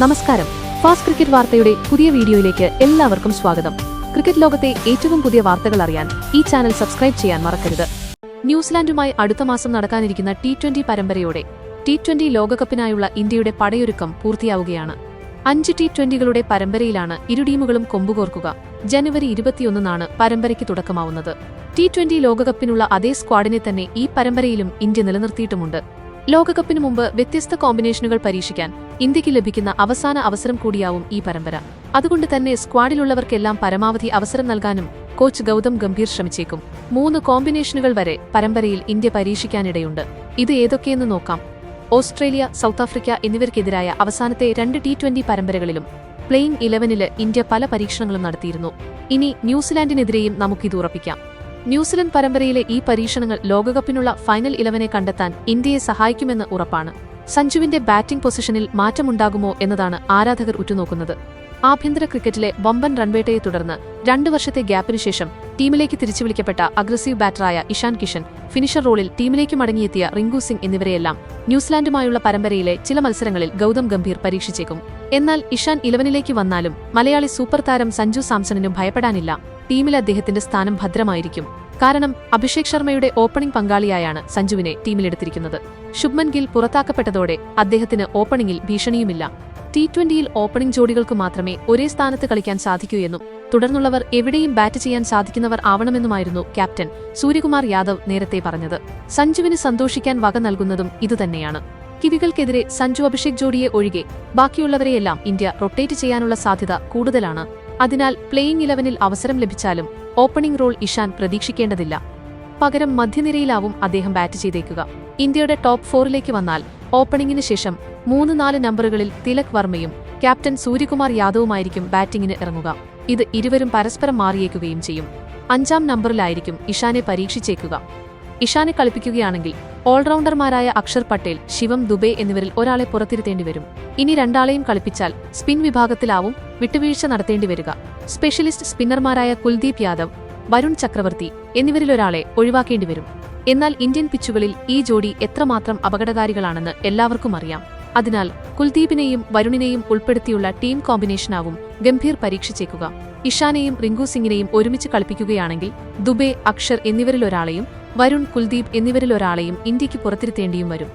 നമസ്കാരം. Fast cricket വാർത്തയുടെ പുതിയ വീഡിയോയിലേക്ക് എല്ലാവർക്കും സ്വാഗതം. ക്രിക്കറ്റ് ലോകത്തെ ഏറ്റവും പുതിയ വാർത്തകൾ അറിയാൻ ഈ ചാനൽ സബ്സ്ക്രൈബ് ചെയ്യാൻ മറക്കരുത്. ന്യൂസിലാൻഡുമായി അടുത്ത മാസം നടക്കാനിരിക്കുന്ന ടി ട്വന്റി പരമ്പരയോടെ ടി ട്വന്റി ലോകകപ്പിനായുള്ള ഇന്ത്യയുടെ പടയൊരുക്കം പൂർത്തിയാവുകയാണ്. അഞ്ച് ടി ട്വന്റികളുടെ പരമ്പരയിലാണ് ഇരു ടീമുകളും കൊമ്പുകോർക്കുക. ജനുവരി ഇരുപത്തിയൊന്നിനാണ് പരമ്പരയ്ക്ക് തുടക്കമാവുന്നത്. ടി ട്വന്റി ലോകകപ്പിനുള്ള അതേ സ്ക്വാഡിനെ തന്നെ ഈ പരമ്പരയിലും ഇന്ത്യ നിലനിർത്തിയിട്ടുമുണ്ട്. ലോകകപ്പിന് മുമ്പ് വ്യത്യസ്ത കോമ്പിനേഷനുകൾ പരീക്ഷിക്കാൻ ഇന്ത്യയ്ക്ക് ലഭിക്കുന്ന അവസാന അവസരം കൂടിയാവും ഈ പരമ്പര. അതുകൊണ്ട് തന്നെ സ്ക്വാഡിലുള്ളവർക്കെല്ലാം പരമാവധി അവസരം നൽകാനും കോച്ച് ഗൗതം ഗംഭീർ ശ്രമിച്ചേക്കും. മൂന്ന് കോമ്പിനേഷനുകൾ വരെ പരമ്പരയിൽ ഇന്ത്യ പരീക്ഷിക്കാനിടയുണ്ട്. ഇത് ഏതൊക്കെയെന്ന് നോക്കാം. ഓസ്ട്രേലിയ സൗത്ത് ആഫ്രിക്ക എന്നിവർക്കെതിരായ അവസാനത്തെ രണ്ട് ടി ട്വന്റി പരമ്പരകളിലും പ്ലെയിങ് ഇലവനിൽ ഇന്ത്യ പല പരീക്ഷണങ്ങളും നടത്തിയിരുന്നു. ഇനി ന്യൂസിലാൻഡിനെതിരെയും നമുക്കിത് ഉറപ്പിക്കാം. ന്യൂസിലൻഡ് പരമ്പരയിലെ ഈ പരീക്ഷണങ്ങൾ ലോകകപ്പിനുള്ള ഫൈനൽ ഇലവനെ കണ്ടെത്താൻ ഇന്ത്യയെ സഹായിക്കുമെന്ന് ഉറപ്പാണ്. സഞ്ജുവിന്റെ ബാറ്റിംഗ് പൊസിഷനിൽ മാറ്റമുണ്ടാകുമോ എന്നതാണ് ആരാധകർ ഉറ്റുനോക്കുന്നത്. ആഭ്യന്തര ക്രിക്കറ്റിലെ വമ്പൻ റൺവേട്ടയെ തുടർന്ന് രണ്ടു വർഷത്തെ ഗ്യാപ്പിനു ശേഷം ടീമിലേക്ക് തിരിച്ചു വിളിക്കപ്പെട്ട അഗ്രസീവ് ബാറ്ററായ ഇഷാൻ കിഷൻ ഫിനിഷർ റോളിൽ ടീമിലേക്ക് മടങ്ങിയെത്തിയ റിങ്കു സിംഗ് എന്നിവരെയെല്ലാം ന്യൂസിലാൻഡുമായുള്ള പരമ്പരയിലെ ചില മത്സരങ്ങളിൽ ഗൗതം ഗംഭീർ പരീക്ഷിച്ചേക്കും. എന്നാൽ ഇഷാൻ ഇലവനിലേക്ക് വന്നാലും മലയാളി സൂപ്പർ താരം സഞ്ജു സാംസണിനും ഭയപ്പെടാനില്ല. ടീമിൽ അദ്ദേഹത്തിന്റെ സ്ഥാനം ഭദ്രമായിരിക്കും. കാരണം അഭിഷേക് ശർമ്മയുടെ ഓപ്പണിംഗ് പങ്കാളിയായാണ് സഞ്ജുവിനെ ടീമിലെടുത്തിരിക്കുന്നത്. ശുഭ്മൻ ഗിൽ പുറത്താക്കപ്പെട്ടതോടെ അദ്ദേഹത്തിന് ഓപ്പണിംഗിൽ ഭീഷണിയുമില്ല. ടി ട്വന്റിയിൽ ഓപ്പണിംഗ് ജോഡികൾക്ക് മാത്രമേ ഒരേ സ്ഥാനത്ത് കളിക്കാൻ സാധിക്കൂ എന്നും തുടർന്നുള്ളവർ എവിടെയും ബാറ്റ് ചെയ്യാൻ സാധിക്കുന്നവർ ആവണമെന്നുമായിരുന്നു ക്യാപ്റ്റൻ സൂര്യകുമാർ യാദവ് നേരത്തെ പറഞ്ഞത്. സഞ്ജുവിന് സന്തോഷിക്കാൻ വക നൽകുന്നതും ഇതുതന്നെയാണ്. കിവികൾക്കെതിരെ സഞ്ജു അഭിഷേക് ജോഡിയെ ഒഴികെ ബാക്കിയുള്ളവരെയെല്ലാം ഇന്ത്യ റൊട്ടേറ്റ് ചെയ്യാനുള്ള സാധ്യത കൂടുതലാണ്. അതിനാൽ പ്ലേയിംഗ് ഇലവനിൽ അവസരം ലഭിച്ചാലും ഓപ്പണിംഗ് റോൾ ഇഷാൻ പ്രതീക്ഷിക്കേണ്ടതില്ല. പകരം മധ്യനിരയിലാവും അദ്ദേഹം ബാറ്റ് ചെയ്തേക്കുക. ഇന്ത്യയുടെ ടോപ്പ് ഫോറിലേക്ക് വന്നാൽ ഓപ്പണിംഗിന് ശേഷം മൂന്ന് നാല് നമ്പറുകളിൽ തിലക് വർമ്മയും ക്യാപ്റ്റൻ സൂര്യകുമാർ യാദവുമായിരിക്കും ബാറ്റിംഗിന് ഇറങ്ങുക. ഇത് ഇരുവരും പരസ്പരം മാറിയേക്കുകയും ചെയ്യും. അഞ്ചാം നമ്പറിലായിരിക്കും ഇഷാനെ പരീക്ഷിച്ചേക്കുക. ഇഷാനെ കളിപ്പിക്കുകയാണെങ്കിൽ ഓൾറൗണ്ടർമാരായ അക്ഷർ പട്ടേൽ ശിവം ദുബെ എന്നിവരിൽ ഒരാളെ പുറത്തിരുത്തേണ്ടി വരും. ഇനി രണ്ടാളെയും കളിപ്പിച്ചാൽ സ്പിൻ വിഭാഗത്തിലാവും വിട്ടുവീഴ്ച നടത്തേണ്ടി വരിക. സ്പെഷ്യലിസ്റ്റ് സ്പിന്നർമാരായ കുൽദീപ് യാദവ് വരുൺ ചക്രവർത്തി എന്നിവരിലൊരാളെ ഒഴിവാക്കേണ്ടി വരും. എന്നാൽ ഇന്ത്യൻ പിച്ചുകളിൽ ഈ ജോഡി എത്രമാത്രം അപകടകാരികളാണെന്ന് എല്ലാവർക്കും അറിയാം. അതിനാൽ കുൽദീപിനെയും വരുണിനെയും ഉൾപ്പെടുത്തിയുള്ള ടീം കോമ്പിനേഷനാവും ഗംഭീർ പരീക്ഷിച്ചേക്കുക ഇഷാനെയും റിങ്കു സിംഗിനെയും ഒരുമിച്ച് കളിപ്പിക്കുകയാണെങ്കിൽ ദുബെ അക്ഷർ എന്നിവരിലൊരാളെയും വരുൺ കുൽദീപ് എന്നിവരിലൊരാളെയും ഇന്ത്യയ്ക്ക് പുറത്തിരുത്തേണ്ടിയും വരും.